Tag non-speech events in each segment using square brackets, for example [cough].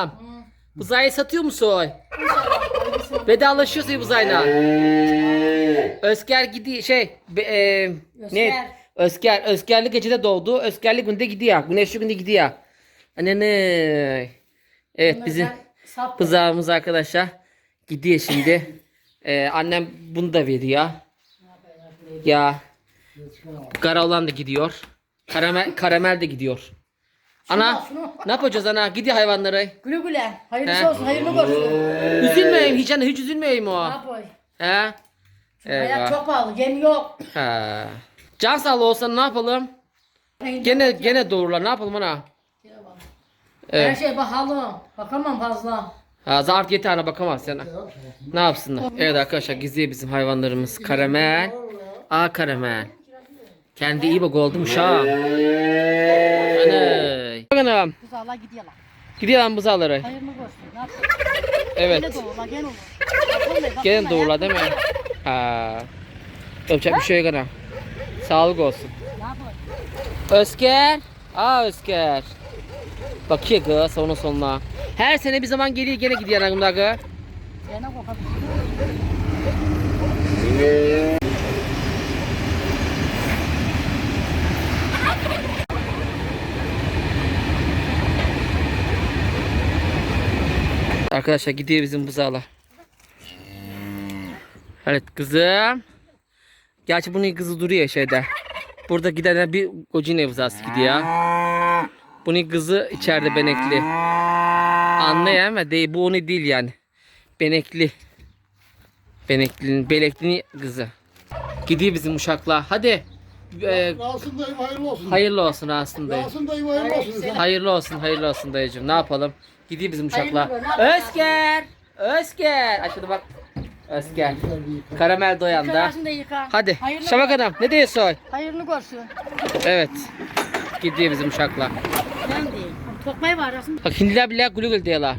anam. Buzayı satıyor musun? Vedalaşıyorsun buzayla. Özger gidiyor şey be- e, ne? Özger. Özgerli gecede doğdu. Özgerli günde gidiyor. Güneşli günde gidiyor. Anne ne? Evet bizim Sap. buzağımız arkadaşlar gidiyor şimdi. Ee, annem bunu da veriyor. Ya kara olan da gidiyor. Karamel, karamel de gidiyor. Ana şunu. ne yapacağız ana? Gidiyor hayvanları. Güle güle. Hayırlısı He. olsun. Hayırlı olsun. Üzülmeyeyim hiç anne hiç üzülmeyeyim o. Ne yapayım? He? Hayat Eyvah. çok pahalı. Gemi yok. He. Can sağlığı olsa ne yapalım? Gene gene doğrular ne yapalım ana? Her Evet. şey pahalı. Bakamam fazla. Ha, zart yeter ana bakamaz sana. Ne yapsınlar? Evet arkadaşlar gizli bizim hayvanlarımız. Karamel. Aa karamel. Kendi iyi bak oldu uşağım. Anay. Anam. Buzağlar gidiyorlar. Gidiyor lan buzağları. Hayırlı olsun. Ne yapayım? Evet. Gene doğurlar. Gene olur. Bakılmayın. doğrular değil mi? Ha. Yapacak bir şey yok ana. Sağlık olsun. Ne yapayım? Özker. Aa Özker. Bakıyor kız sonuna sonuna. Her sene bir zaman geliyor gene gidiyor anamda kız. Gene kokabilir. Arkadaşlar gidiyor bizim buzağla. Evet kızım. Gerçi bunun kızı duruyor şeyde. Burada giden bir kocine buzağısı gidiyor. Bunun kızı içeride benekli. Anlayan ama değil bu onu değil yani. Benekli. Beneklinin belekli kızı. Gidiyor bizim uşakla. Hadi. Ee, Rahatsın dayım hayırlı olsun. hayırlı olsun aslında. Rahatsın dayım hayırlı olsun. Hayırlı olsun, hayırlı olsun dayıcım. Ne yapalım? Gidiyor bizim uşaklar. Ne? Özger! Özger! Aşağıda bak. Özger. Karamel doyan da. Yıkarsın da yıka. Hadi. Hayırlı Şabak Hanım ne diyorsun? Hayırlı olsun. Evet. Gidiyor bizim uşaklar. Ben değil. Tokmayı var aslında. Bak hindiler bile gülü gül diyorlar.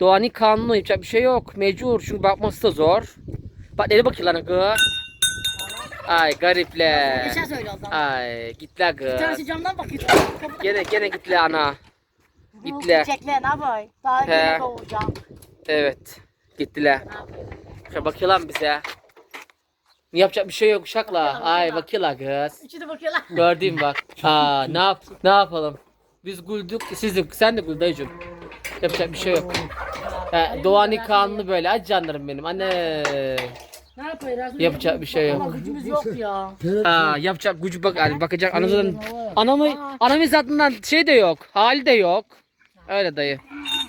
Doğanın kanunu yapacak bir şey yok. Mecbur. Çünkü bakması da zor. Bak nereye bakıyorlar kız? Ay garipler. Geçen söyle ondan. Ay gitler Bir tanesi kız. camdan bakıyor. Gene gene gitler ana. Gittiler. Çekle ne yapayım? Daha He. yeni doğacağım. Evet. Gittiler. Şöyle bakıyorlar bize. Yapacak bir şey yok uşakla. Ay bakıyorlar kız. İçi de bakıyorlar. Gördün bak. [laughs] Aa ne yap ne yapalım? Biz güldük, siz de sen de gül dayıcım. Yapacak bir şey yok. Ha, Doğan'ın kanunu böyle. Hadi canlarım benim. Anne. Ne yapayım? Yapacak bir şey yok. Ama gücümüz yok ya. Aa yapacak gücü bak yani bakacak anamızın anamı anamız adından şey de yok. Hali de yok. Öyle dayı.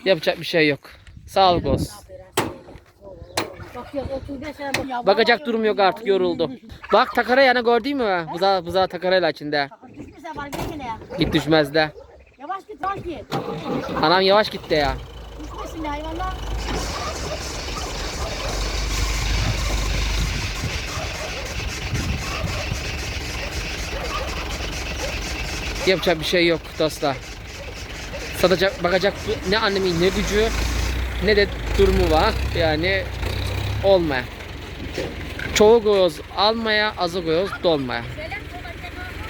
Yapacak bir şey yok. Sağlık olsun. Bak ya 35 sene bak. Ya, Bakacak durum yok artık yoruldu. Bak takara yana gördün mü? Buza buza takarayla içinde. Var ya. Git düşmez de. Yavaş git yavaş git. Anam yavaş gitti ya. Düşmesin hayvanlar. Yapacak bir şey yok dostlar. Satacak, bakacak ne annemin ne gücü ne de durumu var. Yani olmaya. Çoğu göz almaya, azı göz dolmaya.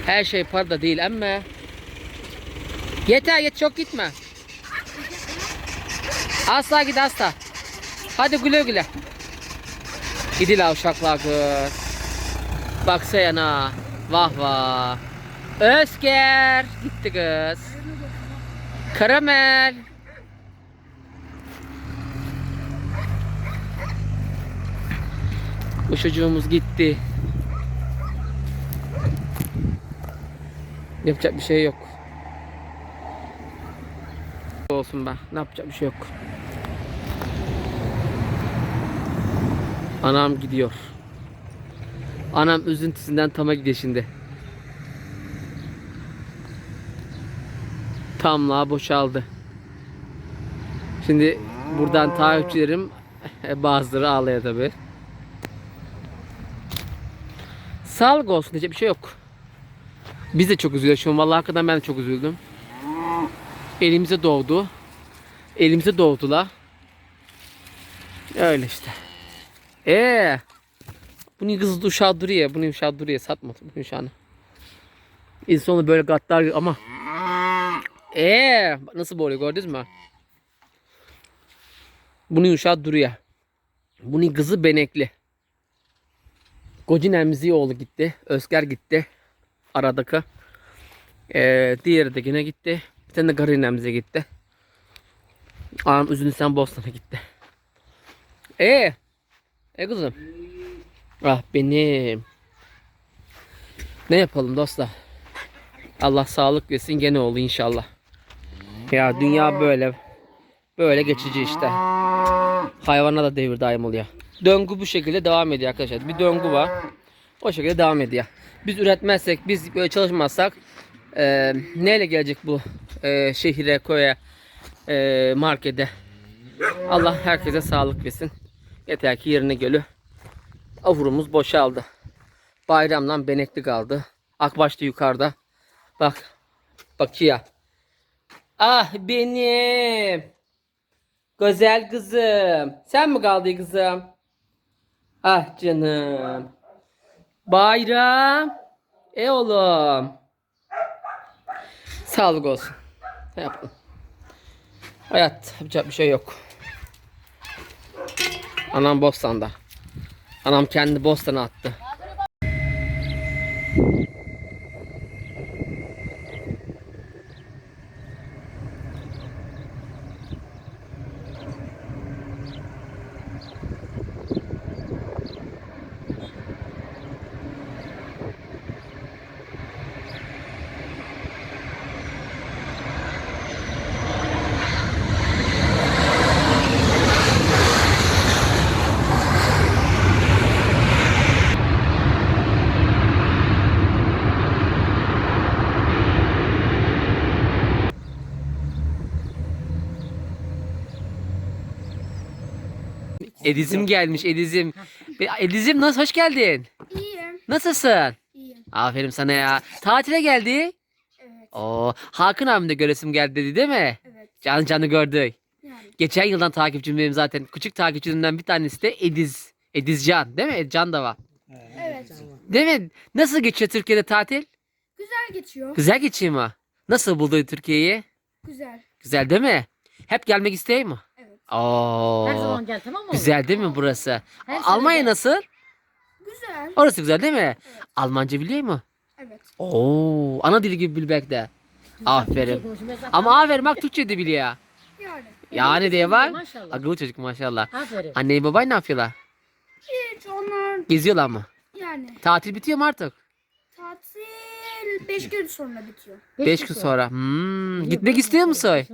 Her şey para da değil ama yeter yet çok gitme. Asla git asla. Hadi güle güle. Gidil uşaklar kız. Baksana. Vah vah. Özger gitti kız. Karamel. Uşucuğumuz gitti. Yapacak bir şey yok. Olsun be. Ne yapacak bir şey yok. Anam gidiyor. Anam üzüntüsünden tama gidiyor Tamla boşaldı. Şimdi buradan takipçilerim bazıları ağlıyor tabi. Sağlık olsun diyecek bir şey yok. Biz de çok üzülüyoruz şu an. Vallahi hakikaten ben de çok üzüldüm. Elimize doğdu. Elimize doğdular. Öyle işte. Ee, bunun kızı uşağı duruyor. Bunun uşağı duruyor. Satma bunun uşağını. İnsonu böyle gaddar ama ee, nasıl boğuyor gördünüz mü? Bunun uşağı duruyor. Bunun kızı benekli. Gocin emzi oğlu gitti. Özger gitti. Aradaki. Ee, diğeri de yine gitti. Bir tane de Garin emzi gitti. Ağam üzünü sen Boston'a gitti. E, e kızım. Ah benim. Ne yapalım dostlar? Allah sağlık versin gene oğlu inşallah. Ya dünya böyle. Böyle geçici işte. Hayvana da devir daim oluyor. Döngü bu şekilde devam ediyor arkadaşlar. Bir döngü var. O şekilde devam ediyor. Biz üretmezsek, biz böyle çalışmazsak e, neyle gelecek bu e, şehire, köye, e, markete? Allah herkese sağlık versin. Yeter ki yerine gölü. Ahurumuz boşaldı. Bayramdan benekli kaldı. Akbaş da yukarıda. Bak. Bakıyor. Ah benim. Güzel kızım. Sen mi kaldın kızım? Ah canım. Bayram. E oğlum. Sağlık olsun. Ne yapalım? Hayat yapacak bir şey yok. Anam Bostan'da. Anam kendi Bostan'a attı. Edizim gelmiş Edizim. Edizim nasıl hoş geldin? İyiyim. Nasılsın? İyiyim. Aferin sana ya. Tatile geldi. Evet. Oo, Hakan abim de göresim geldi dedi değil mi? Evet. Canı canı gördü. Yani. Geçen yıldan takipçim benim zaten. Küçük takipçimden bir tanesi de Ediz. Edizcan değil mi? Edcan da var. Evet. Değil mi? Nasıl geçiyor Türkiye'de tatil? Güzel geçiyor. Güzel geçiyor mu? Nasıl buldu Türkiye'yi? Güzel. Güzel değil mi? Hep gelmek isteği mi? Oo. Her zaman gel tamam mı? Güzel değil mi burası? Her sene Almanya gel. nasıl? Güzel. Orası güzel değil mi? Almanca biliyor mu? Evet. Oo, ana dili gibi bilmek de. Aferin. Ama aferin bak Türkçe de biliyor. Yani. Yani diye var. Maşallah. Akıllı çocuk maşallah. Aferin. Anneyi babayı ne yapıyorlar? Hiç onlar Geziyorlar mı? yani Tatil bitiyor mu artık? tatil 5 gün sonra bitiyor. 5 gün sonra. Hmm, gitmek istiyor musun?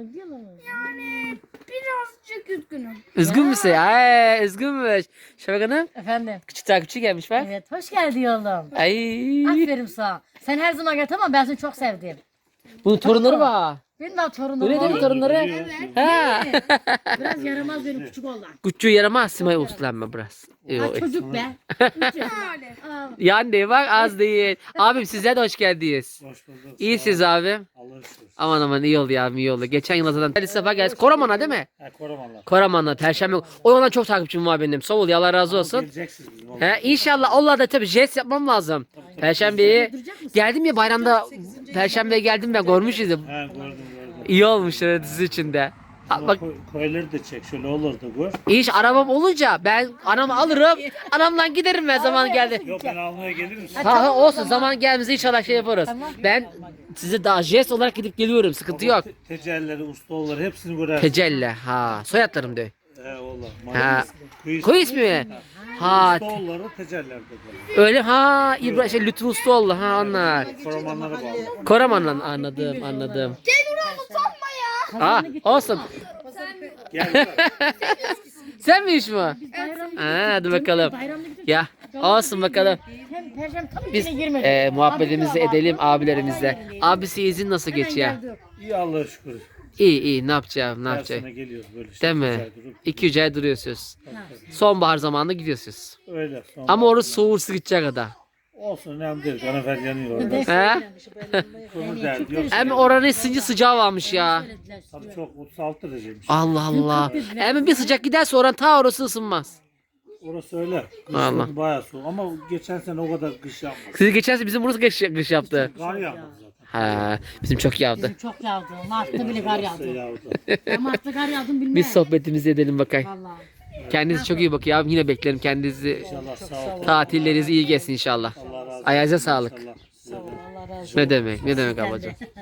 Üzgünüm. Üzgün müsün? Ay, üzgünmüş. Şafak Hanım Efendim. küçük takipçi gelmiş bak. Evet hoş geldin oğlum. Ay. Aferin sana. Sen her zaman gel tamam ben seni çok sevdim. Bunun torunları var. Benim de torunum Öyle değil mi var. torunları? Ha. Biraz yaramaz benim küçük oğlan. Küçüğü yaramaz. Simay uslanma biraz. Ha, çocuk be. Yani. Aa, değil bak az değil. Abim sizler de hoş geldiniz. Hoş bulduk. İyisiniz abim. Allah'a şükür. Aman aman iyi oldu ya iyi oldu. Geçen yıl zaten Ali Sefa geldi. Koraman'a değil mi? Ha korumalar. Koraman'a Perşembe. O yoldan çok takipçim var benim. Sağ ol ya Allah razı olsun. Geleceksiniz bizim oğlum. He, inşallah Allah da tabii jest yapmam lazım. Perşembeyi geldim ya bayramda Perşembeye geldim ben görmüşüz. Ha gördüm. İyi olmuş siz için de. Ha, Bak Koy- Koyları da çek şöyle olurdu bu. iş arabam olunca ben anamı alırım. Anamla giderim ben zaman geldi. Yok ben almaya gelirim. Ha, ha olsun zaman gelmezse inşallah şey yaparız. Ben size daha jest olarak gidip geliyorum sıkıntı yok. Te- Tecelleri, ustaları hepsini görer. Tecelle ha soyadlarım de. He oğlum. Ha. Kuyu Koy ismi mi? Ha öyle ha İbrahim şey Lütfü Ustaoğlu ha onlar. Korumanlara bağlı. Koraman'la anladım anladım. Ha olsun. Gel. [laughs] Sen mi iş mi? Ha hadi bakalım. Ya olsun bakalım. Biz e, muhabbetimizi edelim abilerimizle. Abisi izin nasıl geçiyor? İyi Allah'a şükür. İyi iyi ne yapacağım ne Her yapacağım. sene geliyoruz böyle işte. Değil mi? güzel durup. 2 ay duruyorsunuz. Sonbahar zamanında gidiyorsunuz. Öyle. Sonra. Ama orası soğursu gidecek kadar. Olsun önemli değil. Kanafer yanıyor orada. He? Bunu derdi yok. Hem oranın sıcı sıcağı varmış ya. Tabii çok 36 dereceymiş. Allah Allah. Hem bir sıcak giderse oran ta orası ısınmaz. Orası öyle. Kışın bayağı soğuk ama geçen sene o kadar kış yapmadı. Siz geçen sene bizim burası kış, kış yaptı. Kar yağmadı zaten. Ha, bizim çok yağdı. Bizim çok yağdı. Mart'ta bile kar yağdı. Ya Mart'ta kar yağdı bilmem. Biz sohbetimizi edelim bakayım. Vallahi. Kendinize çok iyi bakın ya. Yine beklerim kendinizi. İnşallah sağ. Tatilleriniz iyi geçsin inşallah. Allah razı olsun. Ayağınıza sağlık. İnşallah. Sağ ol. Allah razı olsun. Ne demek? Ne demek ablacığım? [laughs]